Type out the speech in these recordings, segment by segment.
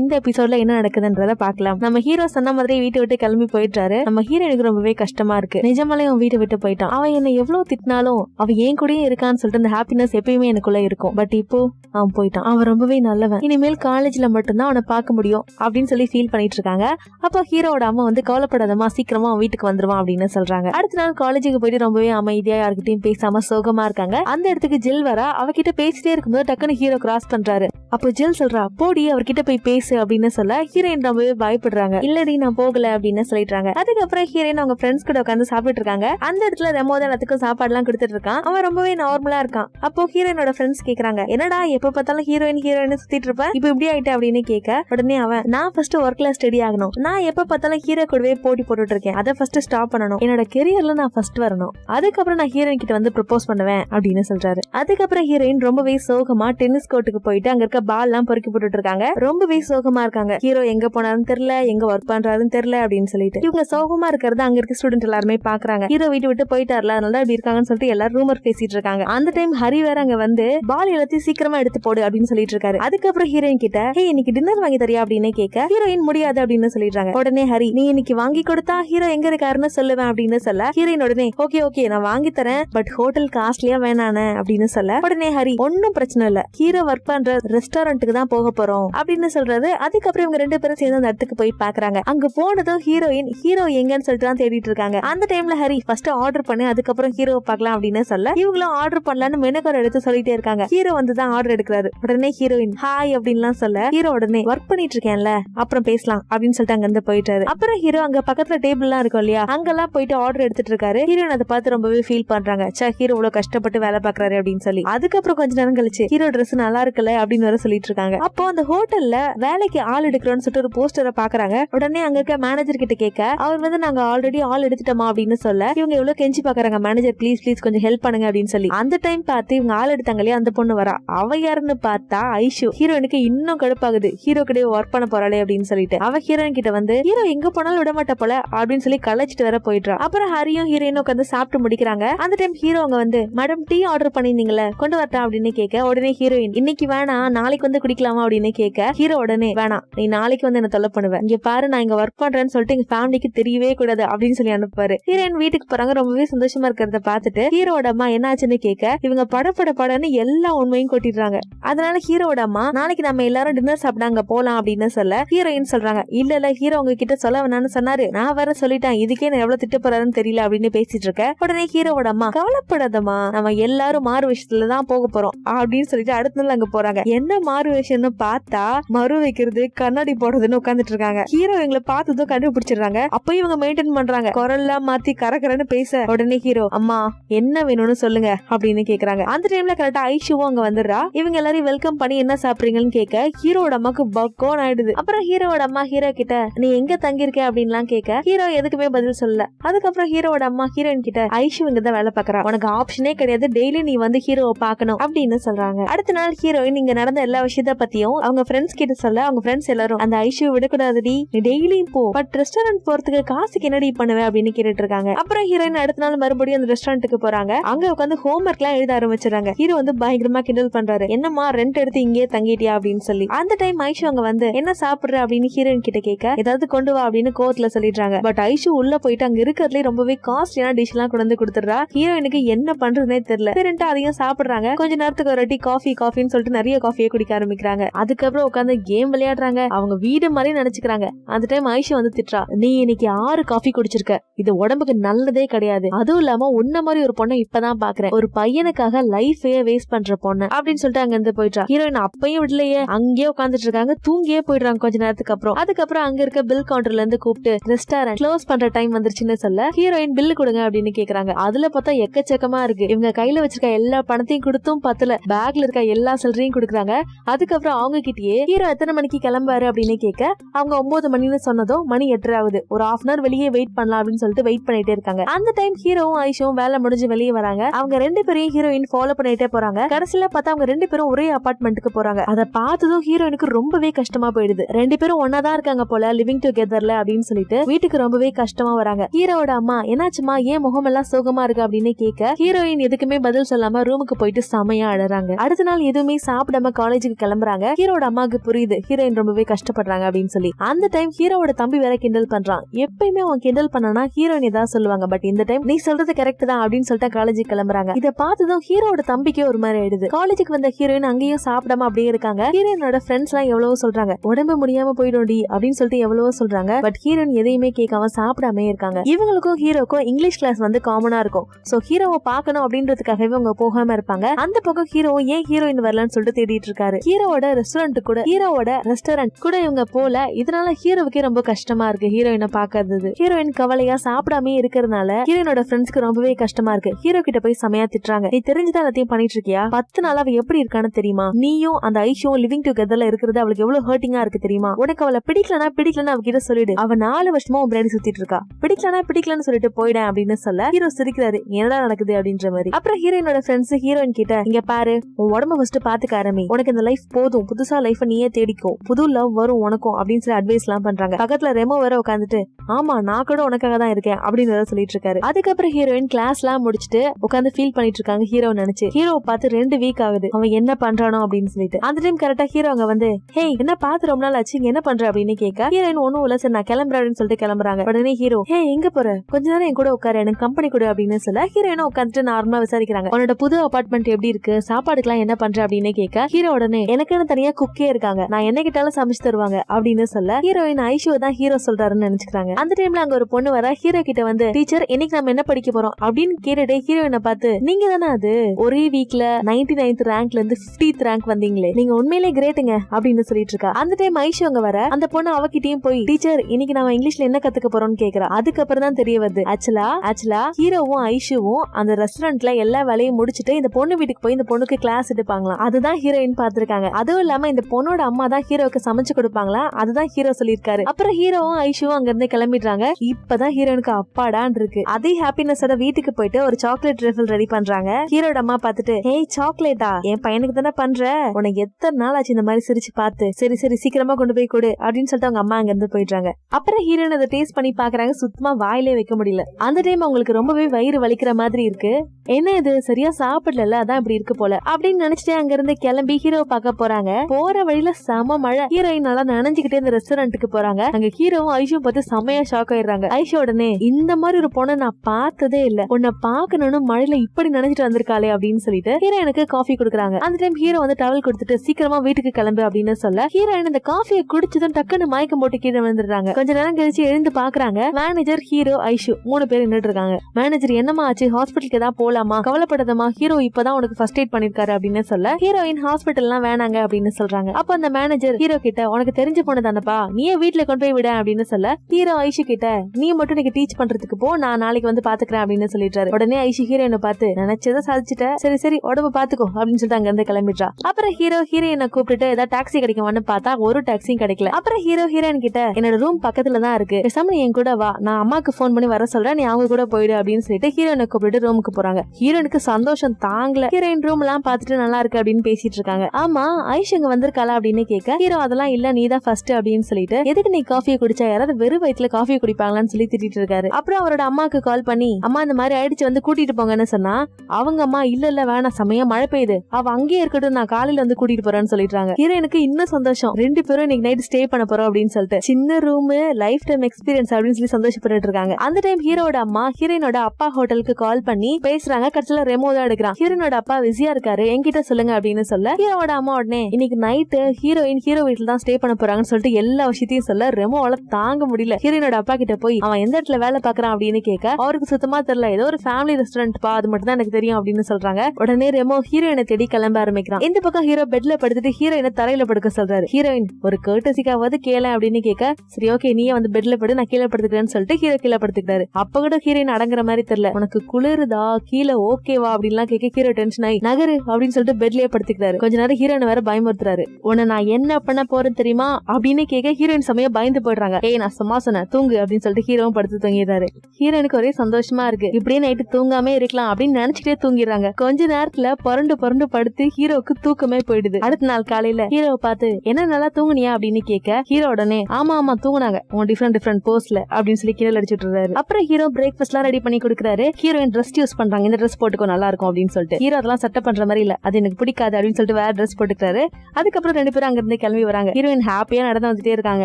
இந்த எபிசோட்ல என்ன நடக்குதுன்றத பார்க்கலாம். நம்ம ஹீரோ சொன்ன மாதிரி வீட்டை விட்டு கிளம்பி போயிட்டாரு நம்ம ஹீரோ எனக்கு ரொம்பவே கஷ்டமா இருக்கு. நிஜமாலே அவன் வீட்டை விட்டு போயிட்டான். அவன் என்ன எவ்வளவு திட்டினாலும் அவன் ஏன் கூடயும் இருக்கான்னு சொல்லிட்டு அந்த ஹாப்பினஸ் எப்பயுமே எனக்குள்ள இருக்கும். பட் இப்போ அவன் போயிட்டான். அவன் ரொம்பவே நல்லவன். இனிமேல் காலேஜ்ல மட்டும்தான் அவனை பார்க்க முடியும் அப்படின்னு சொல்லி ஃபீல் பண்ணிட்டு இருக்காங்க. அப்போ ஹீரோட அம்மா வந்து கவலைப்படாதமா சீக்கிரமா அவன் வீட்டுக்கு வந்துருவான் அப்படின்னு சொல்றாங்க. அடுத்த நாள் காலேஜுக்கு போயிட்டு ரொம்பவே அமைதியா யார்கிட்டயும் பேசாம சோகமா இருக்காங்க. அந்த இடத்துக்கு ஜில் வரா அவகிட்ட பேசிட்டே இருக்கும்போது டக்குன்னு ஹீரோ கிராஸ் பண்றாரு. அப்போ ஜில் சொல்றா போடி அவர்கிட்ட போய் பேச. அப்படின்னு சொல்ல ஹீரோயின் ரொம்பவே பயப்படுறாங்க. இல்லடி நான் போகல அப்படின்னு சொல்லிட்டாங்க அதுக்கப்புறம் ஹீரோயின் அவங்க ஃப்ரெண்ட்ஸ் கூட உட்காந்து சாப்பிட்டு இருக்காங்க. அந்த இடத்துல ரெமோ தான் எல்லாத்துக்கும் சாப்பாடு எல்லாம் கொடுத்துட்டு இருக்கான். அவன் ரொம்பவே நார்மலா இருக்கான். அப்போ ஹீரோயினோட ஃப்ரெண்ட்ஸ் கேக்குறாங்க என்னடா எப்ப பார்த்தாலும் ஹீரோயின் ஹீரோயின் சுத்திட்டு இருப்பேன் இப்போ இப்படி ஆயிட்ட? அப்படின்னு கேட்க உடனே அவன் நான் ஃபர்ஸ்ட் ஒர்க்ல ஸ்டடி ஆகணும். நான் எப்ப பார்த்தாலும் ஹீரோ கூடவே போட்டி போட்டுட்டு இருக்கேன். அதை ஃபர்ஸ்ட் ஸ்டாப் பண்ணணும். என்னோட கெரியர்ல நான் ஃபர்ஸ்ட் வரணும். அதுக்கப்புறம் நான் ஹீரோயின் கிட்ட வந்து ப்ரப்போஸ் பண்ணுவேன். அப்படின்னு சொல்றாரு. அதுக்கப்புறம் ஹீரோயின் ரொம்பவே சோகமா டென்னிஸ் கோர்ட்டுக்கு போயிட்டு அங்க இருக்க பால் எல்லாம் பொறுக்கி போட்டுட்டு இருக்காங்க. ரொம்பவே சோகமா இருக்காங்க. ஹீரோ எங்க போனாருன்னு தெரியல எங்க ஒர்க் பண்றாருன்னு தெரியல அப்படின்னு சொல்லிட்டு. இவங்க சோகமா இருக்கிறது அங்க இருக்க ஸ்டூடெண்ட் எல்லாருமே பாக்குறாங்க. ஹீரோ வீட்டு விட்டு போயிட்டார்ல அதனால இப்படி இருக்காங்கன்னு சொல்லிட்டு எல்லாரும் ரூமர் பேசிட்டு இருக்காங்க. அந்த டைம் ஹரி வேற அங்க வந்து பால் எல்லாத்தையும் சீக்கிரமா எடுத்து போடு அப்படின்னு சொல்லிட்டு இருக்காரு. அதுக்கப்புறம் ஹீரோயின் கிட்ட ஹே இன்னைக்கு டின்னர் வாங்கி தரியா? அப்படின்னு கேட்க ஹீரோயின் முடியாது அப்படின்னு சொல்லிடுறாங்க. உடனே ஹரி நீ இன்னைக்கு வாங்கி கொடுத்தா ஹீரோ எங்க இருக்காருன்னு சொல்லுவேன் அப்படின்னு சொல்ல ஹீரோயின் உடனே ஓகே ஓகே நான் வாங்கி தரேன் பட் ஹோட்டல் காஸ்ட்லியா வேணானே அப்படின்னு சொல்ல உடனே ஹரி ஒன்னும் பிரச்சனை இல்ல. ஹீரோ ஒர்க் பண்ற ரெஸ்டாரண்ட்டுக்கு தான் போக போறோம் அப்படின்னு போது அதுக்கப்புறம் இவங்க ரெண்டு பேரும் சேர்ந்து அந்த இடத்துக்கு போய் பாக்குறாங்க. அங்க போனதும் ஹீரோயின் ஹீரோ எங்கன்னு சொல்லிட்டு தான் தேடிட்டு இருக்காங்க. அந்த டைம்ல ஹரி ஃபர்ஸ்ட் ஆர்டர் பண்ணு அதுக்கப்புறம் ஹீரோ பார்க்கலாம் அப்படின்னு சொல்ல இவங்களும் ஆர்டர் பண்ணலாம்னு மெனுக்கார் எடுத்து சொல்லிட்டே இருக்காங்க. ஹீரோ வந்து தான் ஆர்டர் எடுக்கிறாரு. உடனே ஹீரோயின் ஹாய் அப்படின்லாம் சொல்ல ஹீரோ உடனே ஒர்க் பண்ணிட்டு இருக்கேன்ல அப்புறம் பேசலாம் அப்படின்னு சொல்லிட்டு அங்க இருந்து போயிட்டாரு. அப்புறம் ஹீரோ அங்க பக்கத்துல டேபிள் எல்லாம் இருக்கும் இல்லையா அங்கெல்லாம் போயிட்டு ஆர்டர் எடுத்துட்டு இருக்காரு. ஹீரோயின் அதை பார்த்து ரொம்பவே ஃபீல் பண்றாங்க. சே ஹீரோ இவ்வளவு கஷ்டப்பட்டு வேலை பாக்குறாரு அப்படின்னு சொல்லி. அதுக்கப்புறம் கொஞ்ச நேரம் கழிச்சு ஹீரோ ட்ரெஸ் நல்லா இருக்குல்ல அப்படின்னு வர சொல்லிட்டு இருக்காங்க. அப்போ அந்த ஹோட்டல்ல வேலைக்கு ஆள் எடுக்கிறோம்னு சொல்லிட்டு ஒரு போஸ்டரை பாக்குறாங்க உடனே அங்க இருக்க மேனேஜர் கிட்ட கேட்க அவர் வந்து நாங்க ஆல்ரெடி ஆள் எடுத்துட்டோமா? அப்படின்னு சொல்ல இவங்க எவ்வளவு கெஞ்சி பாக்குறாங்க மேனேஜர் ப்ளீஸ் ப்ளீஸ் கொஞ்சம் ஹெல்ப் பண்ணுங்க அப்படின்னு சொல்லி. அந்த டைம் பார்த்து இவங்க ஆள் எடுத்தாங்க இல்லையா அந்த பொண்ணு வரா. அவ யாருன்னு பார்த்தா ஐஷு. ஹீரோயினுக்கு இன்னும் கடுப்பாகுது. ஹீரோ கிட்ட ஒர்க் பண்ண போறாளே அப்படின்னு சொல்லிட்டு. அவ ஹீரோயின் கிட்ட வந்து ஹீரோ எங்க போனாலும் விட மாட்ட போல அப்படின்னு சொல்லி கலைச்சிட்டு வர போயிடுறா. அப்புறம் ஹரியும் ஹீரோயினும் உட்காந்து சாப்பிட்டு முடிக்கிறாங்க. அந்த டைம் ஹீரோ அங்க வந்து மேடம் டீ ஆர்டர் பண்ணிருந்தீங்களே கொண்டு வரட்டா? அப்படின்னு கேட்க உடனே ஹீரோயின் இன்னைக்கு வேணாம் நாளைக்கு வந்து குடிக்கலாமா? அப்படின்னு கேட்க ஹீரோ உடனே வேணாம். நீ நாளைக்கு வந்து என்ன தொலை பண்ணுவேன் இங்க பாரு நான் இங்க ஒர்க் பண்றேன்னு சொல்லிட்டு எங்க ஃபேமிலிக்கு தெரியவே கூடாது அப்படின்னு சொல்லி அனுப்புவாரு. ஹீரோயின் வீட்டுக்கு போறாங்க. ரொம்பவே சந்தோஷமா இருக்கிறத பாத்துட்டு ஹீரோட அம்மா என்னாச்சுன்னு கேட்க இவங்க படப்பட படன்னு எல்லா உண்மையும் கொட்டிடுறாங்க. அதனால ஹீரோட அம்மா நாளைக்கு நம்ம எல்லாரும் டின்னர் சாப்பிட அங்க போலாம் அப்படின்னு சொல்ல ஹீரோயின் சொல்றாங்க. இல்ல இல்ல ஹீரோ உங்ககிட்ட சொல்ல வேணாம்னு சொன்னாரு. நான் வேற சொல்லிட்டேன். இதுக்கே நான் எவ்வளவு திட்ட போறாருன்னு தெரியல அப்படின்னு பேசிட்டு இருக்க. உடனே ஹீரோவோட அம்மா கவலைப்படாதம்மா. நம்ம எல்லாரும் மாறு விஷயத்துல தான் போக போறோம் அப்படின்னு சொல்லிட்டு அடுத்த நாள் அங்க போறாங்க. என்ன மாறு விஷயம்னு பார்த்தா மறு வைக்கிறது கண்ணாடி போடுறதுன்னு உட்காந்துட்டு இருக்காங்க. ஹீரோ எங்களை பார்த்ததும் கண்டுபிடிச்சிடுறாங்க. அப்பயும் இவங்க மெயின்டைன் பண்றாங்க. குரல்லாம் மாத்தி கரகரன்னு பேச உடனே ஹீரோ அம்மா என்ன வேணும்னு சொல்லுங்க அப்படின்னு கேக்குறாங்க. அந்த டைம்ல கரெக்டா ஐஷுவும் அங்க வந்துடுறா. இவங்க எல்லாரையும் வெல்கம் பண்ணி என்ன சாப்பிடுறீங்கன்னு கேட்க ஹீரோட அம்மாக்கு பக்கோன் ஆயிடுது. அப்புறம் ஹீரோவோட அம்மா ஹீரோ கிட்ட நீ எங்க தங்கியிருக்க? அப்படின்லாம் கேட்க ஹீரோ எதுக்குமே பதில் சொல்லல. அதுக்கப்புறம் ஹீரோட அம்மா ஹீரோயின் கிட்ட ஐஷு இங்க தான் வேலை பாக்குறா உனக்கு ஆப்ஷனே கிடையாது. டெய்லி நீ வந்து ஹீரோவை பாக்கணும் அப்படின்னு சொல்றாங்க. அடுத்த நாள் ஹீரோயின் இங்க நடந்த எல்லா விஷயத்த பத்தியும் அவங்க ஃப்ரெண்ட்ஸ் கிட்ட சொல்ல அவங்க ஃப்ரெண்ட்ஸ் எல்லாரும் அந்த ஐஷு விடக்கூடாதுடி நீ டெய்லியும் போ. பட் ரெஸ்டாரண்ட் போறதுக்கு காசுக்கு என்னடி பண்ணுவ அப்படின்னு கேட்டுட்டு இருக்காங்க அப்புறம் ஹீரோயின் அடுத்த நாள் மறுபடியும் அந்த ரெஸ்டாரண்ட்டுக்கு போறாங்க. அங்க உட்காந்து ஹோம்ஒர்க் எல்லாம் எழுத ஆரம்பிச்சிடறாங்க. ஹீரோ வந்து பயங்கரமா கிண்டல் பண்றாரு. என்னம்மா ரெண்ட் எடுத்து இங்கேயே தங்கிட்டியா அப்படின்னு சொல்லி. அந்த டைம் ஐஷு அங்க வந்து என்ன சாப்பிடுற? அப்படின்னு ஹீரோயின் கிட்ட கேட்க ஏதாவது கொண்டு வா அப்படின்னு கோர்ட்ல சொல்லிடுறாங்க. பட் ஐஷு உள்ள போயிட்டு அங்க இருக்கிறதுலே ரொம்பவே காஸ்ட்லியான டிஷ் எல்லாம் கொண்டு வந்து கொடுத்துடுறா. ஹீரோயினுக்கு என்ன பண்றதுனே தெரியல. சரின்ட்டு அதையும் சாப்பிடுறாங்க. கொஞ்ச நேரத்துக்கு ஒரு வாட்டி காஃபி காஃபின்னு சொல்லிட்டு நிறைய காஃபியை குடிக்க ஆரம்பிக்கிறாங்க. அதுக்கப்புறம் உட்காந்து கேம் விளையாடுறாங்க. அவங்க வீடு மாதிரி நினைச்சுக்கிறாங்க. அந்த டைம் ஐஷா வந்து திட்டுறா. நீ இன்னைக்கு ஆறு காஃபி குடிச்சிருக்க. இது உடம்புக்கு நல்லதே கிடையாது. அதுவும் இல்லாம உன்ன மாதிரி ஒரு பொண்ணை இப்பதான் பாக்குறேன். ஒரு பையனுக்காக லைஃபே வேஸ்ட் பண்ற பொண்ணு. அப்படின்னு சொல்லிட்டு அங்க இருந்து போயிட்டா ஹீரோயின் அப்பயும் விடலையே. அங்கேயே உட்காந்துட்டு இருக்காங்க. தூங்கியே போயிடுறாங்க கொஞ்ச நேரத்துக்கு அப்புறம். அதுக்கப்புறம் அங்க இருக்க பில் கவுண்டர்ல இருந்து கூப்பிட்டு ரெஸ்டாரண்ட் க்ளோஸ் பண்ற டைம் வந்துருச்சுன்னு சொல்ல ஹீரோயின் பில்லு கொடுங்க அப்படின்னு கேக்குறாங்க. அதுல பார்த்தா எக்கச்சக்கமா இருக்கு. இவங்க கையில வச்சிருக்க எல்லா பணத்தையும் கொடுத்தும் பத்தல. பேக்ல இருக்க எல்லா சில்லறையும் கொடுக்குறாங்க. அதுக்கப்புறம் அவங்க கிட்டயே ஹீரோ எத்தனை மணிக்கு கிளம்பாரு அப்படின்னு கேட்க அவங்க ஒன்பது மணின்னு சொன்னதும் மணி எட்டரை ஆகுது ஒரு ஹாஃப் அன் வெளியே வெயிட் பண்ணலாம் அப்படின்னு சொல்லிட்டு வெயிட் பண்ணிட்டே இருக்காங்க. அந்த டைம் ஹீரோவும் ஐஷும் வேலை முடிஞ்சு வெளியே வராங்க. அவங்க ரெண்டு பேரையும் ஹீரோயின் ஃபாலோ பண்ணிட்டே போறாங்க. கடைசியில பார்த்தா அவங்க ரெண்டு பேரும் ஒரே அபார்ட்மெண்ட்டுக்கு போறாங்க. அதை பார்த்ததும் ஹீரோயினுக்கு ரொம்பவே கஷ்டமா போயிடுது. ரெண்டு பேரும் ஒன்னா தான் இருக்காங்க போல லிவிங் டுகெதர்ல அப்படின்னு சொல்லிட்டு வீட்டுக்கு ரொம்பவே கஷ்டமா வராங்க. ஹீரோட அம்மா என்னாச்சுமா ஏன் முகம் எல்லாம் சோகமா இருக்கு? அப்படின்னு கேட்க ஹீரோயின் எதுக்குமே பதில் சொல்லாம ரூமுக்கு போயிட்டு செமையா அழறாங்க. அடுத்த நாள் எதுவுமே சாப்பிடாம காலேஜுக்கு கிளம்புறாங்க. ஹீரோட அம்மாவுக்கு புரியுது. ஹீரோயின் ரொம்பவே கஷ்டப்படுறாங்க அப்படின்னு சொல்லி. அந்த டைம் ஹீரோவோட தம்பி வேற கிண்டல் பண்றான். எப்பயுமே அவன் கிண்டல் பண்ணனா ஹீரோயின் தான் சொல்லுவாங்க. பட் இந்த டைம் நீ சொல்றது கரெக்ட் தான் அப்படின்னு சொல்லிட்டு காலேஜுக்கு கிளம்புறாங்க. இத பார்த்ததும் ஹீரோட தம்பிக்கே ஒரு மாதிரி ஆயிடுது. காலேஜுக்கு வந்த ஹீரோயின் அங்கேயும் சாப்பிடாம அப்படியே இருக்காங்க. ஹீரோயினோட ஃப்ரெண்ட்ஸ் எல்லாம் எவ்வளவோ சொல்றாங்க. உடம்பு முடியாம போயிடும்டி அப்படின்னு சொல்லிட்டு எவ்வளவோ சொல்றாங்க. பட் ஹீரோயின் எதையுமே கேட்காம சாப்பிடாம இருக்காங்க. இவங்களுக்கும் ஹீரோக்கும் இங்கிலீஷ் கிளாஸ் வந்து காமனா இருக்கும். சோ ஹீரோவை பார்க்கணும் அப்படின்றதுக்காகவே அவங்க போகாம இருப்பாங்க. அந்த பக்கம் ஹீரோ ஏன் ஹீரோயின் வரலன்னு சொல்லிட்டு தேடிட்டு இருக்காரு. ஹீரோவோட ரெஸ்டாரண்ட் கூட ஹீரோவோட ரெஸ்டாரண்ட் கூட இவங்க போல இதனால ஹீரோவுக்கே ரொம்ப கஷ்டமா இருக்கு ஹீரோயினை பாக்குறது ஹீரோயின் கவலையா சாப்பிடாம இருக்கிறதுனால ஹீரோயினோட ஃப்ரெண்ட்ஸ்க்கு ரொம்பவே கஷ்டமா இருக்கு. ஹீரோ கிட்ட போய் செமையா திட்டுறாங்க. நீ தெரிஞ்சுதான் எல்லாத்தையும் பண்ணிட்டு இருக்கியா? பத்து நாள் அவ எப்படி இருக்கான்னு தெரியுமா? நீயும் அந்த ஐஷும் லிவிங் டுகெதர்ல இருக்கிறது அவளுக்கு எவ்வளவு ஹர்ட்டிங்கா இருக்கு தெரியுமா? உனக்கு அவளை பிடிக்கலனா பிடிக்கலன்னு அவகிட்ட சொல்லிடு. அவ நாலு வருஷமா உன் பின்னாடி சுத்திட்டு இருக்கா. பிடிக்கலனா பிடிக்கலன்னு சொல்லிட்டு போயிடேன் அப்படின்னு சொல்ல ஹீரோ சிரிக்கிறாரு. என்னடா நடக்குது? அப்படின்ற மாதிரி. அப்புறம் ஹீரோயினோட ஃப்ரெண்ட்ஸ் ஹீரோயின் கிட்ட இங்க பாரு உன் உடம்ப ஃபர்ஸ்ட் பாத்துக்க ஆரம்பி. உனக்கு இந்த லைஃப் போதும். புதுசா லைஃப் நீயே தேடிக்கும் புது லவ் வரும் உனக்கும் அப்படின்னு சொல்லி அட்வைஸ் எல்லாம் பண்றாங்க. பக்கத்துல ரெமோ வேற உட்காந்துட்டு ஆமா நான் கூட உனக்காக தான் இருக்கேன் அப்படின்னு சொல்லிட்டு இருக்காரு. அதுக்கப்புறம் ஹீரோயின் கிளாஸ் எல்லாம் முடிச்சுட்டு உட்காந்து ஃபீல் பண்ணிட்டு இருக்காங்க ஹீரோ நினைச்சு. ஹீரோ பார்த்து ரெண்டு வீக் ஆகுது. அவன் என்ன பண்றானோ அப்படின்னு சொல்லிட்டு. அந்த டைம் கரெக்டா ஹீரோ அங்க வந்து ஹே என்ன பார்த்து ரொம்ப நாள் ஆச்சு? இங்க என்ன பண்ற? அப்படின்னு கேட்க ஹீரோயின் ஒண்ணும் இல்ல சார் நான் கிளம்புறேன் அப்படின்னு சொல்லிட்டு கிளம்புறாங்க. உடனே ஹீரோ ஹே எங்க போற? கொஞ்ச நேரம் என் கூட உட்காரு. எனக்கு கம்பெனி கொடு அப்படின்னு சொல்ல ஹீரோயினும் உட்காந்துட்டு நார்மலா விசாரிக்கிறாங்க. உன்னோட புது அபார்ட்மெண்ட் எப்படி இருக்கு? சாப்பாடுக்கெல்லாம் என்ன பண்ற? அப்படின்னு கேட்க ஹீரோ உடனே எனக்குன்னு தனியா குக்கே இருக்காங்க. நான் என்ன கேட்டாலும் சமைச்சு தருவாங்க அப்படின்னு சொல்ல ஹீரோயின் ஐஷுவை தான் ஹீரோ சொல்றாருன்னு நினைச்சுக்கிறாங்க. அந்த டைம்ல அங்க ஒரு பொண்ணு வர ஹீரோ கிட்ட வந்து டீச்சர் இன்னைக்கு நம்ம என்ன படிக்க போறோம்? அப்படின்னு கேட்டுட்டு ஹீரோயினை பார்த்து நீங்க தானே அது? ஒரே வீக்ல நைன்டி நைன்த் ரேங்க்ல இருந்து பிப்டீத் ரேங்க் வந்தீங்களே. நீங்க உண்மையிலே கிரேட்டுங்க அப்படின்னு சொல்லிட்டு இருக்கா. அந்த டைம் ஐஷோ அங்க வர அந்த பொண்ணு அவகிட்டயும் போய் டீச்சர் இன்னைக்கு நம்ம இங்கிலீஷ்ல என்ன கத்துக்க போறோம்னு கேக்குறா. அதுக்கப்புறம் தான் தெரிய வருது ஆக்சுவலா ஆக்சுவலா ஹீரோவும் ஐஷுவும் அந்த ரெஸ்டாரண்ட்ல எல்லா வேலையும் முடிச்சுட்டு இந்த பொண்ணு வீட்டுக்கு போய் இந்த பொண்ணுக்கு கிளாஸ் எடுப்பாங்களாம். அதுதான் ஹீரோயின் பாத்துருக்காங்க அதுவும் இல்லாம இந்த பொண்ணோட அம்மா தான் ஹீரோக்கு சமைச்சு கொடுப்பாங்களா? அதுதான் ஹீரோ சொல்லியிருக்காரு. அப்புறம் ஹீரோவும் ஐஷுவும் அங்க இருந்து கிளம்பிடுறாங்க. இப்பதான் ஹீரோனுக்கு அப்பாடான் இருக்கு. அதே ஹாப்பினஸோட வீட்டுக்கு போயிட்டு ஒரு சாக்லேட் ரெஃபில் ரெடி பண்றாங்க. ஹீரோட அம்மா பார்த்துட்டு ஹேய் சாக்லேட்டா? என் பையனுக்கு தானே பண்ற? உனக்கு எத்தனை நாள் ஆச்சு இந்த மாதிரி சிரிச்சு பார்த்து. சரி சரி சீக்கிரமா கொண்டு போய் கொடு அப்படின்னு சொல்லிட்டு அவங்க அம்மா அங்க இருந்து போயிடுறாங்க. அப்புறம் ஹீரோன் அதை டேஸ்ட் பண்ணி பாக்குறாங்க சுத்தமா வாயிலே வைக்க முடியல. அந்த டைம் அவங்களுக்கு ரொம்பவே வயிறு வலிக்கிற மாதிரி இருக்கு. என்ன இது? சரியா சாப்பிடல அதான் இப்படி இருக்கு போல. அப்படின்னு நினைச்சிட்டு அங்க இருந்து கிளம்பி ஹீரோ பார்க்க போறாங்க. போற வழியில செம மழை. ஹீரோயின் நல்லா நனைஞ்சுக்கிட்டே இந்த ரெஸ்டாரண்ட்டுக்கு போறாங்க. அங்க ஹீரோவும் ஐஷோ பார்த்து செமையா ஷாக் ஆயிடுறாங்க. ஐஷோ உடனே இந்த மாதிரி ஒரு பொண்ணை நான் பார்த்ததே இல்ல. உன்னை பாக்கணும்னு மழையில இப்படி நினைச்சிட்டு வந்திருக்காளே அப்படின்னு சொல்லிட்டு ஹீரோயினுக்கு காஃபி கொடுக்குறாங்க. அந்த டைம் ஹீரோ வந்து டவல் கொடுத்துட்டு சீக்கிரமா வீட்டுக்கு கிளம்பு அப்படின்னு சொல்ல ஹீரோயின் இந்த காஃபியை குடிச்சதும் டக்குன்னு மயக்கம் போட்டு கீழே விழுந்துடுறாங்க. கொஞ்ச நேரம் கழிச்சு எழுந்து பாக்குறாங்க மேனேஜர் ஹீரோ ஐஷு மூணு பேர் நின்றுட்டு இருக்காங்க. மேனேஜர் என்னமா ஆச்சு? ஹாஸ்பிட்டலுக்கு தான் போல? போலாமா? கவலைப்படாதமா ஹீரோ இப்பதான் உனக்கு ஃபர்ஸ்ட் எய்ட் பண்ணிருக்காரு அப்படின்னு சொல்ல ஹீரோயின் ஹாஸ்பிட்டல்லாம் வேணாங்க அப்படின்னு சொல்றாங்க. அப்ப அந்த மேனேஜர் ஹீரோ கிட்ட உனக்கு தெரிஞ்சு போனதானப்பா? நீயே வீட்டுல கொண்டு போய் விட அப்படின்னு சொல்ல ஹீரோ ஐஷு கிட்ட நீ மட்டும் நீங்க டீச் பண்றதுக்கு போ நான் நாளைக்கு வந்து பாத்துக்கிறேன் அப்படின்னு சொல்லிட்டாரு உடனே ஐஷு ஹீரோயினை பார்த்து நினைச்சதை சாதிச்சுட்ட. சரி சரி உடம்பு பாத்துக்கோ அப்படின்னு சொல்லிட்டு அங்க இருந்து கிளம்பிடுறா. அப்புறம் ஹீரோ ஹீரோயினை கூப்பிட்டுட்டு ஏதாவது டாக்ஸி கிடைக்குமான்னு பார்த்தா ஒரு டாக்ஸியும் கிடைக்கல. அப்புறம் ஹீரோ ஹீரோயின் கிட்ட என்னோட ரூம் பக்கத்துல தான் இருக்கு. பேசாம என் கூட வா. நான் அம்மாக்கு ஃபோன் பண்ணி வர சொல்றேன். நீ அவங்க கூட போயிடு அப்படின்னு சொல்லிட்டு ஹீரோயினை கூப்பிட்டு ரூமுக்கு போறாங்க. ஹீரோனுக்கு சந்தோஷம் தாங்கல. ஹீரோயின் ரூம் எல்லாம் பாத்துட்டு நல்லா இருக்கு அப்படின்னு பேசிட்டு இருக்காங்க. ஆமா ஐஷ் அங்க வந்திருக்காளா அப்படின்னு கேட்க ஹீரோ அதெல்லாம் இல்ல நீ தான் ஃபர்ஸ்ட் அப்படின்னு சொல்லிட்டு எதுக்கு நீ காஃபியை குடிச்சா? யாராவது வெறும் வயித்துல காஃபி குடிப்பாங்களான்னு சொல்லி திட்டிட்டு இருக்காரு. அப்புறம் அவரோட அம்மாக்கு கால் பண்ணி அம்மா இந்த மாதிரி ஆயிடுச்சு வந்து கூட்டிட்டு போங்கன்னு சொன்னா அவங்க அம்மா இல்ல இல்ல வேணாம் சமயம் மழை பெய்யுது. அவ அங்கேயே இருக்கட்டும் நான் காலையில வந்து கூட்டிட்டு போறேன்னு சொல்லிட்டாங்க ஹீரோயினுக்கு இன்னும் சந்தோஷம். ரெண்டு பேரும் இன்னைக்கு நைட் ஸ்டே பண்ண போறோம் அப்படின்னு சொல்லிட்டு சின்ன ரூம் லைஃப் டைம் எக்ஸ்பீரியன்ஸ் அப்படின்னு சொல்லி சந்தோஷப்பட்டு இருக்காங்க. அந்த டைம் ஹீரோட அம்மா ஹீரோயினோட அப்பா ஹோட்டலுக்கு கால் பண்ணி பேசுறாங்க. கடைசியில ரெமோ தான் எடுக்கிறான். ஹீரோனோட அப்பா பிஸியா இருக்காரு. என்கிட்ட சொல்லுங்க அப்படின்னு சொல்ல ஹீரோவோட அம்மா உடனே இன்னைக்கு நைட்டு ஹீரோயின் ஹீரோ வீட்டுல தான் ஸ்டே பண்ண போறாங்கன்னு சொல்லிட்டு எல்லா விஷயத்தையும் சொல்ல ரெமோவால தாங்க முடியல. ஹீரோயினோட அப்பா கிட்ட போய் அவன் எந்த இடத்துல வேலை பாக்குறான் அப்படின்னு கேட்க அவருக்கு சுத்தமா தெரியல. ஏதோ ஒரு ஃபேமிலி ரெஸ்டாரண்ட் பா அது மட்டும் தான் எனக்கு தெரியும் அப்படின்னு சொல்றாங்க. உடனே ரெமோ ஹீரோயினை தேடி கிளம்ப ஆரம்பிக்கிறான். இந்த பக்கம் ஹீரோ பெட்ல படுத்துட்டு ஹீரோயினை தரையில படுக்க சொல்றாரு. ஹீரோயின் ஒரு கேட்டசிக்காவது கேள அப்படின்னு கேட்க சரி ஓகே நீயே வந்து பெட்ல படு நான் கீழே படுத்துக்கிறேன்னு சொல்லிட்டு ஹீரோ கீழே படுத்துக்கிட்டாரு. அப்ப கூட ஹீரோயின் அடங்குற மாதிரி தெரியல. உனக்கு குளிருதா? கீழே ஓகேவா அப்படின்லாம் கேட்க ஹீரோ டென்ஷன் ஆகி நகரு அப்படின்னு சொல்லிட்டு பெட்லயே படுத்துக்கிறாரு. கொஞ்ச நேரம் ஹீரோயின் வேற பயமுறுத்துறாரு. உன்னை நான் என்ன பண்ண போறேன் தெரியுமா? அப்படின்னு கேட்க ஹீரோயின் சமயம் பயந்து போயிடுறாங்க. ஏய் நான் சும்மா சொன்னேன் தூங்கு அப்படின்னு சொல்லிட்டு ஹீரோவும் படுத்து தூங்கிடுறாரு. ஹீரோயினுக்கு ஒரே சந்தோஷமா இருக்கு. இப்படியே நைட்டு தூங்காம இருக்கலாம் அப்படின்னு நினைச்சிட்டே தூங்கிடுறாங்க. கொஞ்ச நேரத்துல புரண்டு புரண்டு படுத்து ஹீரோக்கு தூக்கமே போயிடுது. அடுத்த நாள் காலையில ஹீரோவை பார்த்து என்ன நல்லா தூங்குனியா? அப்படின்னு கேட்க ஹீரோ உடனே ஆமா ஆமா தூங்குனாங்க. உன் டிஃப்ரெண்ட் டிஃப்ரெண்ட் போஸ்ட்ல அப்படின்னு சொல்லி கீழே அடிச்சுட்டு இருக்காரு. அப்புறம் ஹீரோ பிரேக்ஃபாஸ்ட் எல்லாம் ரெடி பண்ணி கொடுக்குறாரு. ஹீரோயின் ட்ரெஸ் யூஸ் பண்றாங்க. இந்த ட்ரெஸ் போட்டுக்கோ நல்லா இருக்கும் அப்படின்னு சொல்லிட்டு. ஹீரோ அதெல்லாம் சட்டை பண்ற மாதிரி இல்ல. அது எனக்கு பிடிக்காது அப்படின்னு சொல்லிட்டு வேற ட்ரெஸ் போட்டுக்கிறாரு. அதுக்கப்புறம் ரெண்டு பேரும் அங்கிருந்து கிளம்பி வராங்க. ஹீரோயின் ஹாப்பியா நடந்து வந்துட்டே இருக்காங்க.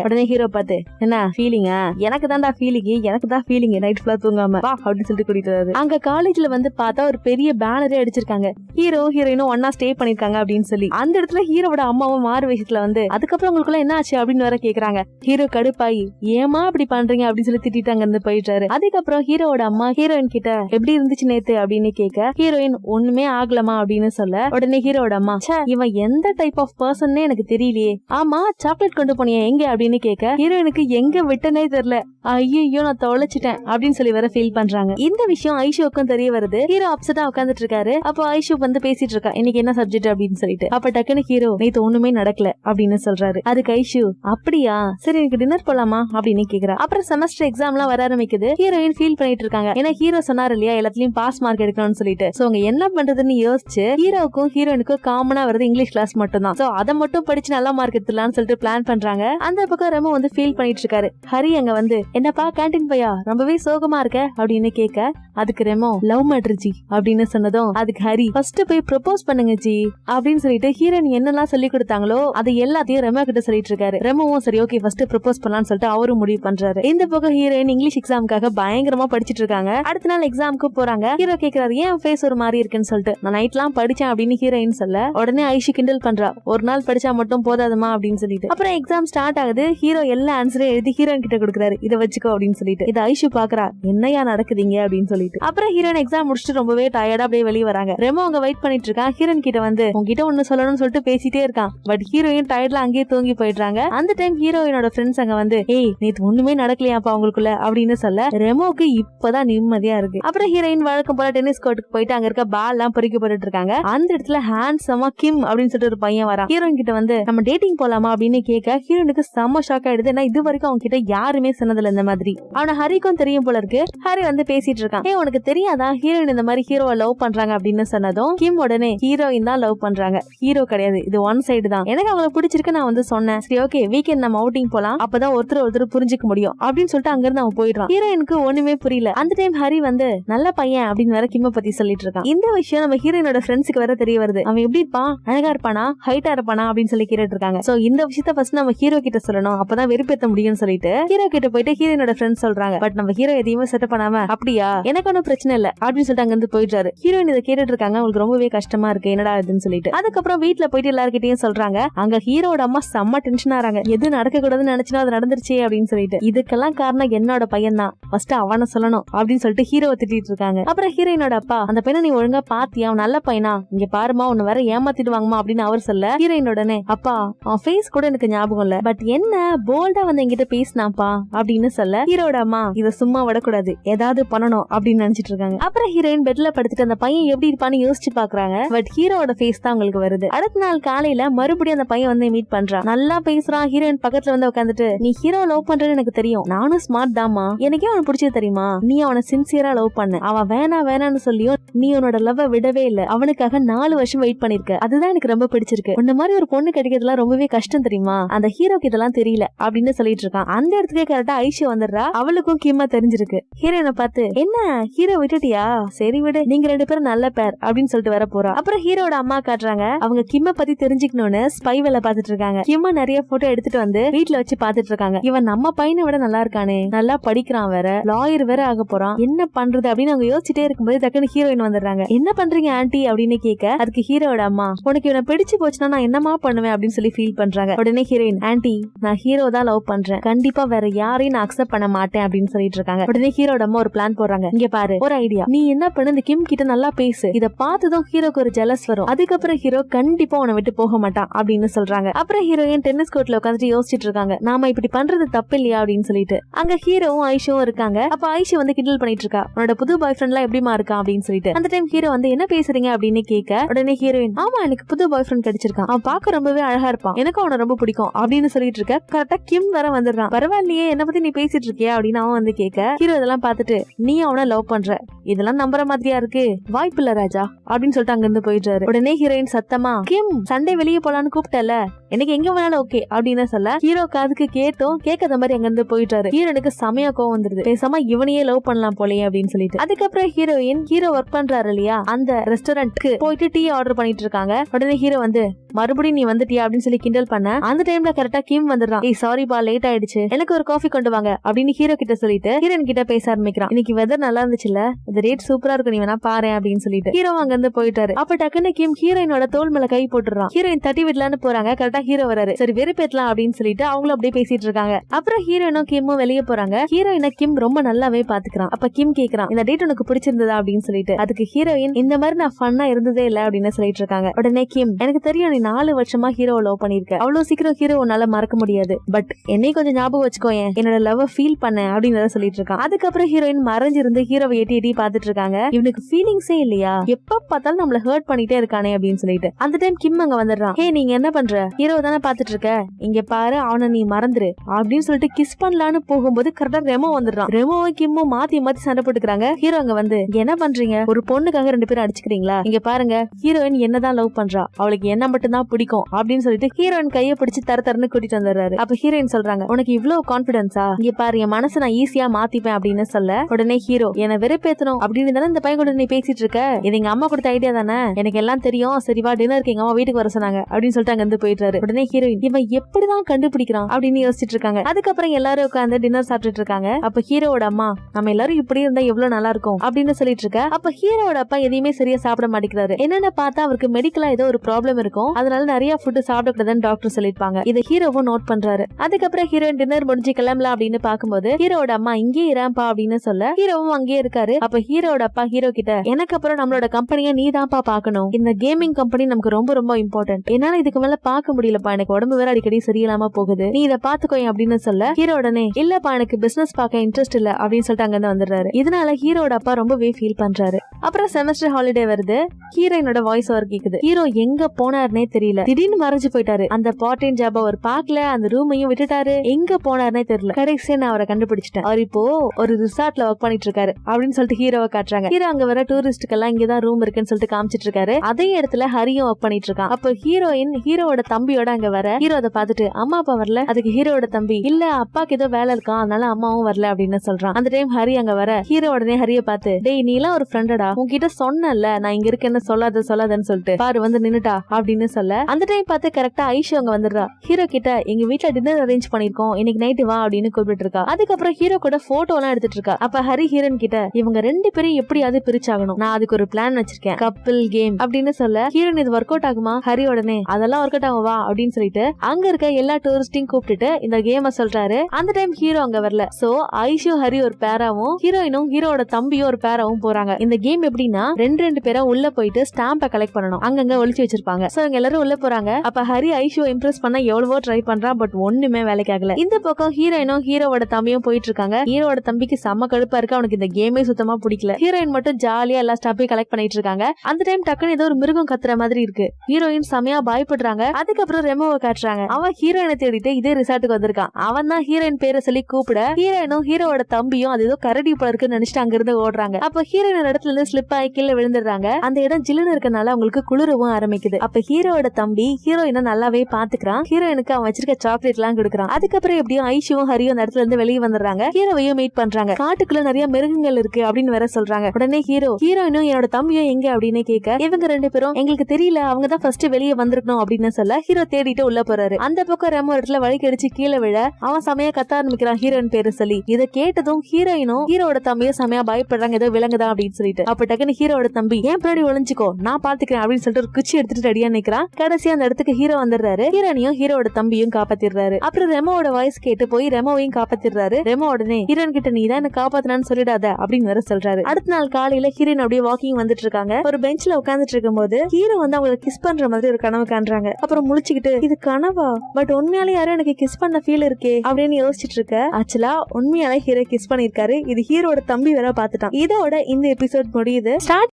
உடனே ஹீரோ பார்த்து என்ன ஃபீலிங்கா எனக்கு தான்டா ஃபீலிங் எனக்கு தான் ஃபீலிங் நைட் ஃபுல்லா தூங்காம. வா அப்படின்னு சொல்லிட்டு கூட்டிட்டு அங்க காலேஜ்ல வந்து பார்த்தா ஒரு பெரிய பேனரே அடிச்சிருக்காங்க. ஹீரோ ஹீரோயினும் ஒன்னா ஸ்டே பண்ணிருக்காங்க அப்படின்னு சொல்லி. அந்த இடத்துல ஹீரோட அம்மாவும் மாறு விஷயத்துல வந்து அதுக்கப்புறம் உங்களுக்குள்ள என்ன ஆச்சு? அப்படின்னு வேற கேக்குறாங்க. ஹீரோ கடுப்பாயி ஏமா அப்படி பண்றீங்க? அப்படின்னு சொல்லி திட்டிட்டு அங்க இருந்து போயிட்டாரு அதுக்கப்புறம் ஹீரோட அம்மா ஹீரோயின் கிட்ட எப்படி இருந்துச்சு நேத்து? அப்படின்னு கேட்க ஹீரோயின் ஒண்ணுமே ஆகலமா அப்படின்னு சொல்ல உடனே ஹீரோட அம்மா இவன் எந்த டைப் ஆஃப் பர்சன் எனக்கு தெரியலையே. ஆமா சாக்லேட் கொண்டு போனியா எங்க? அப்படின்னு கேட்க ஹீரோயினுக்கு எங்க விட்டனே தெரியல. ஐயோ நான் தொலைச்சிட்டேன். அப்படின்னு சொல்லி வர ஃபீல் பண்றாங்க. இந்த விஷயம் ஐஷோக்கும் தெரிய வருது. ஹீரோ அப்செட்டா உட்காந்துட்டு இருக்காரு. அப்போ ஐஷோ வந்து பேசிட்டு இருக்கா இன்னைக்கு என்ன சப்ஜெக்ட் அப்படின்னு சொல்லிட்டு. அப்ப டக்குனு ஹீரோ நேத்து ஒண்ணுமே நடக்கல. அப்படின்னு சொல்றாரு. அதுக்கு ஐஷு அப்படியா? சரி எனக்கு டின்னர் போலாமா? அப்படின்னு கேக்குறா. அப்புறம் செமஸ்டர் எக்ஸாம் எல்லாம் வர ஆரம்பிக்குது. ஹீரோயின் ஃபீல் பண்ணிட்டு இருக்காங்க. ஏன்னா ஹீரோ சொன்னாரு இல்லையா எல்லாத்துலயும் பாஸ் மார்க் எடுக்கணும்னு சொல்லிட்டு. சோ அவங்க என்ன பண்றதுன்னு யோசிச்சு ஹீரோவுக்கும் ஹீரோயினுக்கும் காமனா வருது இங்கிலீஷ் கிளாஸ் மட்டும் தான் சோ அதை மட்டும் படிச்சு நல்ல மார்க் எடுத்துலாம்னு சொல்லிட்டு பிளான் பண்றாங்க. அந்த பக்கம் ரெமோ வந்து ஃபீல் பண்ணிட்டு இருக்காரு. ஹரி அங்க வந்து என்னப்பா கேண்டீன் பையா? ரொம்பவே சோகமா இருக்க? அப்படின்னு கேட்க அதுக்கு ரெமோ லவ் மேட்ரு ஜி அப்படின்னு சொன்னதும் அதுக்கு ஹரி ஃபர்ஸ்ட் போய் ப்ரொபோஸ் பண்ணுங்க ஜி அப்படின்னு சொல்லிட்டு ஹீரோயின் என்னெல்லாம் சொல்லி கொடுத்தாங்களோ அது எல்லாத்தையும் ரெமோ கிட்ட சொல்லிட்டு இருக்காரு. ரெமோவும் சரி ஓகே ஃபர்ஸ்ட் ப்ரொபோஸ் பண்ணலாம்னு சொல்லிட்டு அவரும் முடிவு பண்றாரு. இந்த பக்கம் ஹீரோயின் இங்கிலீஷ் எக்ஸாமுக்காக பயங்கரமா படிச்சிட்டு இருக்காங்க. அடுத்த நாள் எக்ஸாமுக்கு போறாங்க. ஹீரோ கேக்குறாரு ஏன் ஃபேஸ் ஒரு மாதிரி இருக்குன்னு சொல்லிட்டு? நான் நைட்லாம் படிச்சேன் அப்படின்னு ஹீரோயின் சொல்ல உடனே ஐஷு கிண்டல் பண்றா ஒரு நாள் படிச்சா மட்டும் போதாதமா? அப்படின்னு சொல்லிட்டு. அப்புறம் எக்ஸாம் ஸ்டார்ட் ஆகுது ஹீரோ எல்லா ஆன்சரையும் எழுதி ஹீரோயின் கிட்ட கொடுக்குறாரு இதை வச்சுக்கோ அப்படின்னு சொல்லிட்டு. இதை ஐஷு பாக்குறா என்னையா நடக்குதுங்க அப்படின்னு சொல்லிட்டு. அப்புறம் ஹீரோயின் எக்ஸாம் முடிச்சுட்டு ரொம்பவே டயர்டா அப்படியே வெளியே வராங்க. ரெமோ அங்க வெயிட் பண்ணிட்டு இருக்கான் ஹீரோயின் கிட்ட வந்து உங்ககிட்ட ஒண்ணு சொல்லணும்னு சொல்லிட்டு பேசிட்டே இருக்கான் பட் ஹீரோயின் டயர்ட்ல அங்கேயே தூங்கி போயிடுறாங்க. அந்த டைம் ஹீரோயினோட ஃப்ரெண்ட்ஸ் அங்க வந்து ஏய் நேத்து ஒண்ணுமே நடக்கலையாப்பா உங்களுக்குள்ள? அப்படின்னு சொல்ல ரெமோக்கு இப்பதான் நிம்மதியா இருக்கு. அப்புறம் ஹீரோயின் வழக்கம் போல டென்னிஸ் கோர்ட்டுக்கு போயிட்டு அங்க இருக்க பால் எல்லாம் பொறிக்கப்பட்டு இருக்காங்க. அந்த இடத்துல ஹேண்ட்ஸமா கிம் அப்படின்னு சொல்லிட்டு ஒரு பையன் வரா ஹீரோயின் கிட்ட வந்து நம்ம டேட்டிங் போலாமா? அப்படின்னு கேட்க ஹீரோனுக்கு செம்ம ஷாக் ஆயிடுது. ஏன்னா இது வரைக்கும் அவங்க கிட்ட யாருமே சொன்னதுல இந்த மாதிரி. அவன ஹரிக்கும் தெரியும் போல இருக்கு. ஹரி வந்து பேசிட்டு இருக்கான். ஏ உனக்கு தெரியாதா? ஹீரோயின் இந்த மாதிரி ஹீரோவை லவ் பண்றாங்க அப்படின்னு சொன்னதும் கிம் உடனே ஹீரோயின் தான் லவ் பண்றாங்க. ஹீரோ கிடையாது. இது ஒன் சைடு தான். எனக்கு அவங்கள பிடிச்சிருக்கு நான் வந்து சொன்னேன். சரி ஓகே வீக்கெண்ட் நம்ம அவுட்டிங் போலாம். அப்பதான் ஒருத்தர் ஒருத்தர் புரிஞ்சுக்க முடியும். அப்படின்னு சொல்லிட்டு அங்க இருந்து அவன் போயிடுறான். ஹீரோயினுக்கு ஒண்ணுமே புரியல. அந்த டைம் ஹரி வந்து நல்ல பையன் அப்படின்னு வேற கிம்ம பத்தி சொல்லிட்டு இருக்கான். இந்த விஷயம் நம்ம ஹீரோயினோட ஃப்ரெண்ட்ஸுக்கு வேற தெரிய வருது. அவன் எப்படி இருப்பான்? அழகா இருப்பானா? ஹைட்டா இருப்பானா? அப்படின்னு சொல்லி கேட்டுட்டு இருக்காங்க. சோ இந்த விஷயத்த ஃபர்ஸ்ட் நம்ம ஹீரோ கிட்ட சொல்லணும். அப்பதான் வெறுப்பேத்த முடியும்னு சொல்லிட்டு ஹீரோ கிட்ட போயிட்டு ஹீரோயினோட ஃப்ரெண்ட்ஸ் சொல்றாங்க. பட் நம்ம ஹீரோ எதையுமே செட்டப் பண்ணாம அப்படியா? எனக்கு ஒன்றும் பிரச்சனை இல்ல. அப்படின்னு சொல்லிட்டு அங்க இருந்து போயிட்டாரு ஹீரோயின் இதை கேட்டுட்டு இருக்காங்க. அவங்களுக்கு ரொம்பவே கஷ்டமா இருக்கு. என்னடா இதுன்னு சொல்லிட்டு. அதுக்கப்புறம் வீட்ல போயிட்டு எல்லாருக்கிட்டையும் சொல்றாங்க. அங்க ஹீரோட அம்மா செம்ம டென்ஷன் ஆறாங்க எது நடக்க கூடாதுன்னு நினைச்சுனா அது நடந்துருச்சே அப்படின்னு சொல்லிட்டு. இதுக்கெல்லாம் காரணம் என்னோட பையன் தான் ஃபர்ஸ்ட் அவனை சொல்லணும் அப்படின்னு சொல்லிட்டு ஹீரோவை திட்டிட்டு இருக்காங்க. அப்புறம் ஹீரோயினோட அப்பா அந்த பையனை நீ ஒழுங்கா பாத்தியா? அவன் நல்ல பையனா? இங்க பாருமா உன்ன வேற ஏமாத்திடுவாங்கம்மா அப்படின்னு அவர் சொல்ல ஹீரோயின் உடனே அப்பா அவன் ஃபேஸ் கூட எனக்கு ஞாபகம் இல்ல. பட் என்ன போல்டா வந்து என்கிட்ட பேசினாப்பா? அப்படின்னு சொல்ல ஹீரோட அம்மா இத சும்மா விடக்கூடாது. ஏதாவது பண்ணணும் அப்படின்னு நினைச்சிட்டு இருக்காங்க. அப்புறம் ஹீரோயின் பெட்ல படுத்துட்டு அந்த பையன் எப்படி இருப்பான்னு யோசிச்சு பாக்குறாங்க. பட் ஹீரோட ஃபேஸ் தான் உங்களுக்கு வருது. அடுத்த நாள் காலையில மறுபடியும் அந்த பையன் வந்து மீட் பண்றான். நல்லா பேசுறான். ஹீரோயின் பக்கத்துல வந்து உட்காந்துட்டு நீ ஹீரோ லவ் பண்றேன்னு எனக்கு தெரியும். நானும் ஸ்மார்ட் தாமா எனக்கே அவன் பிடிச்சது தெரியுமா? நீ அவனை சின்சியரா லவ் பண்ண. அவன் வேணா வேணான்னு சொல்லியும் நீ உன்னோட லவ் விடவே இல்ல. அவனுக்காக நாலு வருஷம் வெயிட் பண்ணிருக்க. அதுதான் எனக்கு ரொம்ப பிடிச்சிருக்கு. உன்ன மாதிரி ஒரு பொண்ணு கிடைக்கிறதுலாம் ரொம்பவே கஷ்டம் தெரியுமா? அந்த ஹீரோக்கு இதெல்லாம் தெரியல அப்படின்னு சொல்லிட்டு இருக்கான். அந்த இடத்துக்கே கரெக்டா ஐஷா வந்துடுறா. அவளுக்கும் கிம்மா தெரிஞ்சிருக்கு. ஹீரோயினை பார்த்து என்ன? ஹீரோ விட்டுட்டியா? சரி விடு. நீங்க ரெண்டு பேரும் நல்ல பேர் அப்படின்னு சொல்லிட்டு வர போறா. அப்புறம் ஹீரோட அம்மா காட்டுறாங்க. அவங்க கிம்ம பத்தி தெரிஞ்சுக்கணும்னு ஸ்பை வேலை பாத்துட்டு இருக்காங்க. கிம்ம நிறைய போட்டோ எடுத்துட்டு வந்து வீட்டுல வச்சு பாத்துட்டு இருக்காங்க. இவன் நம்ம பையனை விட நல்லா இருக்கானே. நல்லா படிக்கிறான் வேற. லாயர் வேற ஆக போறான். என்ன பண்றது அப்படின்னு அவங்க யோசிச்சுட்டே இருக்கும்போது டக்குன்னு ஹீரோயின் வந்துடுறாங்க. என்ன பண்றீங்க ஆன்ட்டி அப்படின்னு கேட்க அதுக்கு ஹீரோட அம்மா உனக்கு இவனை பிடிச்சு போச்சுன்னா நான் என்னமா பண்ணுவேன்? அப்படின்னு சொல்லி ஃபீல் பண்றாங்க. உடனே ஹீரோயின் ஆன்ட்டி நான் ஹீரோ தான் லவ் பண்றேன். கண்டிப்பா வேற யாரையும் நான் அக்செப்ட் பண்ண மாட்டேன் அப்படின்னு சொல்லிட்டு இருக்காங்க. உடனே ஹீரோட அம்மா ஒரு பிளான் போடுறாங்க. இங்க பாரு ஒரு ஐடியா நீ என்ன பண்ணு? இந்த கிம் கிட்ட நல்லா பேசு. இத பார்த்ததும் ஹீரோக்கு ஒரு ஜெலஸ் வரும். அதுக்கப்புறம் ஹீரோ கண்டிப்பா உன விட்டு போக மாட்டான் அப்படின்னு சொல்றாங்க. அப்புறம் ஹீரோயின் டென்னிஸ் கோர்ட்ல உட்காந்துட்டு யோசிச்சுட்டு இருக்காங்க. நாம இப்படி பண்றது தப்பு இல்லையா? அப்படின்னு சொல்லிட்டு. அங்க ஹீரோவும் ஐஷுவும் இருக்காங்க. அப்ப ஐஷு வந்து கிண்டல் பண்ணிட்டு இருக்கா. உன்னோட புது பாய் ஃப்ரெண்ட்லாம் எப்படிமா இருக்கான் அப்படின்னு சொல்லிட்டு. அந்த டைம் ஹீரோ வந்து என்ன பேசுறீங்க? அப்படின்னு கேட்க உடனே ஹீரோயின் ஆமா எனக்கு புது பாய் ஃப்ரெண்ட் கிடைச்சிருக்கான். அவன் பார்க்க ரொம்பவே அழகா இருப்பான். எனக்கு அவனை ரொம்ப பிடிக்கும். அப்படின்னு சொல்லிட்டு இருக்க கரெக்டா கிம் வர வந்துடுறான். பரவாயில்லையே என்ன பத்தி நீ பேசிட்டு இருக்கியா? அப்படின்னு அவன் வந்து கேட்க ஹீரோ இதெல்லாம் பார்த்துட்டு நீ அவனை லவ் பண்ற. இதெல்லாம் நம்புற மாதிரியா இருக்கு? வாய்ப்பு இல்ல ராஜா. அப்படின்னு சொல்லிட்டு அங்க இருந்து போயிட்டாரு உடனே ஹீரோயின் சத்தமா கிம் சண்டே வெளியே போலான்னு கூப்பிட்டல எனக்கு எங்க வேணாலும் ஓகே அப்படின்னு சொல்ல ஹீரோ காதுக்கு கேட்டும் கேட்காத மாதிரி அங்க இருந்து போயிட்டாரு ஹீரோனுக்கு செமையா கோவம் வந்துருது. பேசாம இவனையே லவ் பண்ணலாம் போலயே அப்படின்னு சொல்லிட்டு. அதுக்கப்புறம் ஹீரோயின் ஹீரோ ஒர்க் பண்றாரு இல்லையா? அந்த ரெஸ்டாரண்ட்க்கு போயிட்டு டீ ஆர்டர் பண்ணிட்டு இருக்காங்க. உடனே ஹீரோ வந்து மறுபடியும் நீ வந்துட்டியா? அப்படின்னு அப்படின்னு சொல்லி கிண்டல் பண்ண. அந்த டைம்ல கரெக்டா கிம் வந்துடுறான். ஏய் சாரி பா லேட் ஆயிடுச்சு. எனக்கு ஒரு காஃபி கொண்டு வாங்க. அப்படின்னு ஹீரோ கிட்ட சொல்லிட்டு ஹீரோன் கிட்ட பேச ஆரம்பிக்கிறான். இன்னைக்கு வெதர் நல்லா இருந்துச்சுல இந்த ரேட் சூப்பரா இருக்கும் நீ வேணா பாரு அப்படின்னு சொல்லிட்டு ஹீரோ அங்க இருந்து போயிட்டாரு. அப்ப டக்குன்னு கிம் ஹீரோயினோட தோல் மேல கை போட்டுறான் ஹீரோயின் தட்டி விடலான்னு போறாங்க. கரெக்டா ஹீரோ வராரு. சரி வெறுப்பேத்தலாம் அப்படின்னு சொல்லிட்டு அவங்களும் அப்படியே பேசிட்டு இருக்காங்க. அப்புறம் ஹீரோயினும் கிம்மும் வெளியே போறாங்க. ஹீரோயினை கிம் ரொம்ப நல்லாவே பாத்துக்கிறான். அப்ப கிம் கேக்குறான் இந்த டேட் உனக்கு பிடிச்சிருந்ததா? அப்படின்னு சொல்லிட்டு அதுக்கு ஹீரோயின் இந்த மாதிரி நான் ஃபன்னா இருந்ததே இல்ல அப்படின்னு சொல்லிட்டு இருக்காங்க. உடனே கிம் எனக்கு தெரியும் நீ நாலு வருஷமா ஹீரோ லவ் பண்ணிருக்க அவ்வளவு சீக்கிரம் ஹீரோ உன்னால மறக்க முடியாது. பட் என்னை கொஞ்சம் ஞாபகம் வச்சுக்கோயேன் என்னோட லவ் ஃபீல் பண்ண அப்படின்னு சொல்லிட்டு இருக்கான். அதுக்கப்புறம் ஹீரோயின் மறைஞ்சிருந்து ஹீரோவை எட்டி எட்டி பாத்துட்டு இருக்காங்க. இவனுக்கு ஃபீலிங்ஸே இல்லையா? எப்ப பார்த்தாலும் நம்மள ஹர்ட் பண்ணிட்டே இருக்கானே அப்படின்னு சொல்லிட்டு. அந்த டைம் கிம் அங்க வந்துடுறான். ஹே நீங்க என்ன பண்ற? ஹீரோ தானே பாத்துட்டு இருக்க? இங்க பாரு அவனை நீ மறந்துரு. அப்படின்னு சொல்லிட்டு கிஸ் பண்ணலான்னு போகும்போது கரெக்டா ரெமோ வந்துடுறான். ரெமோவும் கிம்மும் மாத்தி மாத்தி சண்டை போட்டுக்கிறாங்க. ஹீரோ அங்க வந்து என்ன என்ன பண்றீங்க? ஒரு பொண்ணுக்காக ரெண்டு பேரும் அடிச்சுக்கிறீங்களா? இங்க பாருங்க ஹீரோயின் என்னதான் லவ் பண்றா அவளுக்கு என்ன மட்டும் தான் பிடிக்கும் அப்படின்னு சொல்லிட்டு ஹீரோயின் கையை பிடிச்சு தர தரன்னு கூட்டிட்டு வந்துடுறாரு. அப்ப ஹீரோயின் சொல்றாங்க உனக்கு இவ்வளவு கான்பிடன்ஸா இங்க பாரு என் மனசு நான் ஈஸியா மாத்திப்பேன் அப்படின்னு சொல்ல உடனே ஹீரோ என்ன வெறுப்பேத்தணும் அப்படின்னு தானே இந்த பையன் கூட நீ பேசிட்டு இருக்க? இது எங்க அம்மா கொடுத்த ஐடியா தானே? எனக்கு எல்லாம் தெரியும் சரிவா டின்னருக்கு எங்க அம்மா வீட்டுக்கு வர சொன்னாங்க அப்படின்னு சொல்லிட்டு அங்க இருந்து போயிட்டாரு உடனே ஹீரோயின் இவன் எப்படிதான் கண்டுபிடிக்கிறான்? அப்படின்னு யோசிச்சுட்டு இருக்காங்க. அதுக்கப்புறம் எல்லாரும் உட்காந்து டின்னர் சாப்பிட்டுட்டு இருக்காங்க. அப்ப ஹீரோவோட அம்மா நம்ம எல்லாரும் இப்படி இருந்தா எவ்வளவு நல்லா இருக்கும்? அப்படின்னு சொல்லிட்டு இருக்க அப்ப ஹீரோட அப்பா எதையுமே சரியா சாப்பிட மாட்டேங்கிறாரு. என்னன்னு பார்த்தா அவருக்கு மெடிக்கலா ஏதோ ஒரு ப்ராப்ளம் இருக்கும். அதனால நிறைய ஃபுட் சாப்பிடக்கூடாதுன்னு டாக்டர் சொல்லிருப்பாங்க இதை ஹீரோவும் நோட் பண்றாரு. அதுக்கப்புறம் ஹீரோயின் டின்னர் முடிஞ்சு கிளம்பலாம் அப்படின்னு பாக்கும்போது ஹீரோட அம்மா இங்கே இறாம்பா அப்படின்னு சொல்ல ஹீரோவும் அங்கேயே இருக்காரு. அப்ப ஹீரோட அப்பா ஹீரோ கிட்ட எனக்கு அப்புறம் நம்மளோட கம்பெனியை நீ தான்ப்பா பாக்கணும் இந்த கேமிங் கம்பெனி நமக்கு ரொம்ப ரொம்ப இம்பார்ட்டன்ட் என்னால இதுக்கு மேல பாக்க முடியலப்பா. எனக்கு உடம்பு வேற அடிக்கடி சரியில்லாம போகுது. நீ இதை பாத்துக்கோய் அப்படின்னு சொல்ல ஹீரோ உடனே இல்லப்பா எனக்கு பிசினஸ் பார்க்க இன்ட்ரெஸ்ட் இல்ல அப்படின்னு சொல்லிட்டு அங்க இருந்து வந்துடுறாரு. இதனால ஹீரோட அப்பா ரொம்பவே ஃபீல் பண்றாரு. அப்புறம் செமஸ்டர் ஹாலிடே வருது. ஹீரோயினோட வாய்ஸ் ஓவர் கேக்குது. ஹீரோ எங்க போனாருனே தெரியல. திடீர்னு மறைஞ்சு போயிட்டாரு. அந்த பார்ட்டின் ஜாப் அவர் பாக்கல அந்த ரூமையும் விட்டுட்டாரு. எங்க போனாருனே தெரியல. கடைசியா நான் அவரை கண்டுபிடிச்சிட்டேன். அவர் இப்போ ஒரு ரிசார்ட்ல ஒர்க் பண்ணிட்டு இருக்காரு அப்படின்னு சொல்லிட்டு ஹீரோவை காட்டுறாங்க. ஹீரோ அங்க வர டூரிஸ்டுக்கெல்லாம் இங்கதான் ரூம் இருக்குன்னு சொல்லிட்டு காமிச்சிட்டு இருக்காரு அதே இடத்துல ஹரியும் ஒர்க் பண்ணிட்டு இருக்கான் அப்ப ஹீரோயின் ஹீரோவோட தம்பியோட அங்க வர ஹீரோ அதை பார்த்துட்டு அம்மா அப்பா வரல? அதுக்கு ஹீரோவோட தம்பி? இல்ல அப்பாக்கு ஏதோ வேலை இருக்கான். அதனால அம்மாவும் வரல. அப்படின்னு சொல்றான். அந்த டைம் ஹரி அங்க வர ஹீரோ உடனே ஹரிய பார்த்து டேய் நீ எல்லாம் ஒரு ஃப்ரெண்டடா உன்கிட்ட சொன்னல நான் இங்க இருக்கேன்னு சொல்லாத சொல்லாதன்னு சொல்லிட்டு. பாரு வந்து நின்னுட்டா அப்படின்னு சொல்ல. அந்த டைம் பார்த்து கரெக்டா ஐஷு அங்க வந்துடுறா. ஹீரோ கிட்ட எங்க வீட்டுல டின்னர் அரேஞ்ச் பண்ணிருக்கோம் இன்னைக்கு நைட்டு வா அப்படின்னு கூப்பிட்டு இருக்கா. அதுக்கப்புறம் ஹீரோ கூட போட்டோ எல்லாம் எடுத்துட்டு இருக்கா. அப்ப ஹரி ஹீரன் கிட்ட இவங்க ரெண்டு பேரும் எப்படியாவது பிரிச்சாகணும். நான் அதுக்கு ஒரு பிளான் வச்சிருக்கேன். கப்பிள் கேம் அப்படின்னு சொல்ல ஹீரோன் இது ஒர்க் அவுட் ஆகுமா? ஹரி உடனே அதெல்லாம் ஒர்க் அவுட் ஆகும்? வா அப்படின்னு சொல்லிட்டு அங்க இருக்க எல்லா டூரிஸ்டையும் கூப்பிட்டுட்டு இந்த கேம சொல்றாரு. அந்த டைம் ஹீரோ அங்க வரல. சோ ஐஷோ ஹரி ஒரு பேராவும் ஹீரோயினும் ஹீரோட தம்பியும் ஒரு பேராவும் போறாங்க. இந்த கேம் எப்படின்னா ரெண்டு ரெண்டு பேரா உள்ள போயிட்டு ஸ்டாம்ப கலெக்ட் பண்ணணும். அங்கங்க ஒழிச்சு வச்சிருப்பாங்க. சோ இவங்க எல்லாரும் உள்ள போறாங்க. அப்ப ஹரி ஐஷோ இம்ப்ரெஸ் பண்ண எவ்வளவோ ட்ரை பண்றான் பட் ஒண்ணுமே வேலைக்கு ஆகல. இந்த பக்கம் ஹீரோயினும் ஹீரோவோட தம்பியும் போயிட்டு இருக்காங்க. ஹீரோவோட தம்பிக்கு செம்ம கடுப்பா இருக்கு. அவனுக்கு இந்த கேமே சுத்தமா பிடிக்கல. ஹீரோயின் மட்டும் ஜாலியா எல்லா ஸ்டாப்பையும் கலெக்ட் பண்ணிட்டு இருக்காங்க. அந்த டைம் டக்குன்னு ஏதோ ஒரு மிருகம் கத்துற மாதிரி இருக்கு. ஹீரோயின் செமையா பயப்படுறாங்க. அதுக்கப்புறம் ரெமோவை காட்டுறாங்க. அவன் ஹீரோயினை தேடிட்டு இதே ரிசார்ட்டுக்கு வந்திருக்கான். அவன் தான் ஹீரோயின் பேரை சொல்லி கூப்பிட ஹீரோயினும் ஹீரோவோட தம்பியும் அது ஏதோ கரடி போல இருக்குன்னு நினைச்சிட்டு அங்க இருந்து ஓடுறாங்க. அப்ப ஹீரோயின் இடத்துல இருந்து ஸ்லிப் ஆகி கீழே விழுந்துடுறாங்க. அந்த இடம் ஜில்லுன்னு இருக்கனால அவங்களுக்கு குளிரவும் ஆரம்பிக்குது. அப்ப ஹீரோட தம்பி ஹீரோயினை நல்லாவே பாத்துக்கிறான் ஹீரோயினுக்கு அவன் வச்சிருக்க சாக்லேட் எல்லாம் கொடுக்குறான். அதுக்கப்புறம் எப்படியும் ஐஷுவும் ஹரியும் அந்த இடத்துல இருந்து வெளியே வந்துடுறாங்க. ஹீரோவையும் மீட் பண்றாங்க. காட்டுக்குள்ள நிறைய மிருகங்கள் இருக்கு அப்படின்னு வேற சொல்றாங்க. உடனே ஹீரோ ஹீரோயினும் என்னோட தம்பியும் எங்க? அப்படின்னு கேட்க இவங்க ரெண்டு பேரும் எங்களுக்கு தெரியல. அவங்க தான் ஃபர்ஸ்ட் வெளியே வந்திருக்கணும் அப்படின்னு சொல்ல ஹீரோ தேடிட்டு உள்ள போறாரு. அந்த பக்கம் ரெமோ இடத்துல வழி கடிச்சு கீழே விழ அவன் சமையா கத்த ஆரம்பிக்கிறான். ஹீரோயின் பேரு சொல்லி. இதை கேட்டதும் ஹீரோயினும் ஹீரோட தம்பியும் செமையா பயப்படுறாங்க. ஏதோ விலங்குதா அப்படின்னு சொல்லிட்டு. அப்ப டக்குன்னு ஹீரோட தம்பி ஏன் பின்னாடி ஒளிஞ்சுக்கோ? நான் பாத்துக்கிறேன் அப்படின்னு சொல்லிட்டு ஒரு குச்சி எடுத்துட்டு ரெடியா நிக்கிறான் கடைசியா அந்த இடத்துக்கு ஹீரோ வந்துடுறாரு. ஹீரோனையும் ஹீரோட தம்பியும் காப்பாத்திடுறாரு. அப்புறம் ரெமோட வாய்ஸ் கேட்டு போய் ரெமோவையும் காப்பாத்திடுறாரு. ரெமோ உடனே ஹீரோன் கிட்ட நீ தான் என்ன காப்பாத்தினான்னு சொல்லிடாத அப்படின்னு வேற சொல்றாரு. அடுத்த நாள் காலையில ஹீரோயின் அப்படியே வாக்கிங் வந்துட்டு இருக்காங்க. ஒரு பெஞ்ச்ல உட்காந்துட்டு இருக்கும்போது ஹீரோ வந்து அவங்களை கிஸ் பண்ற மாதிரி ஒரு கனவு காண்றாங்க. அப்புறம் முழிச்சுக்கிட்டு இது கனவா? பட் உண்மையாலே யாரும் எனக்கு கிஸ் பண்ண ஃபீல் இருக்கே அப்படின்னு யோசிச்சுட்டு இருக்க. ஆக்சுவலா உண்மையாலே ஹீரோ கிஸ் பண்ணிருக்காரு இது ஹீரோட தம்பி வேற பாத்துட்டான். இதோட இந்த எபிசோட் முடியுது. ஸ்டார்ட்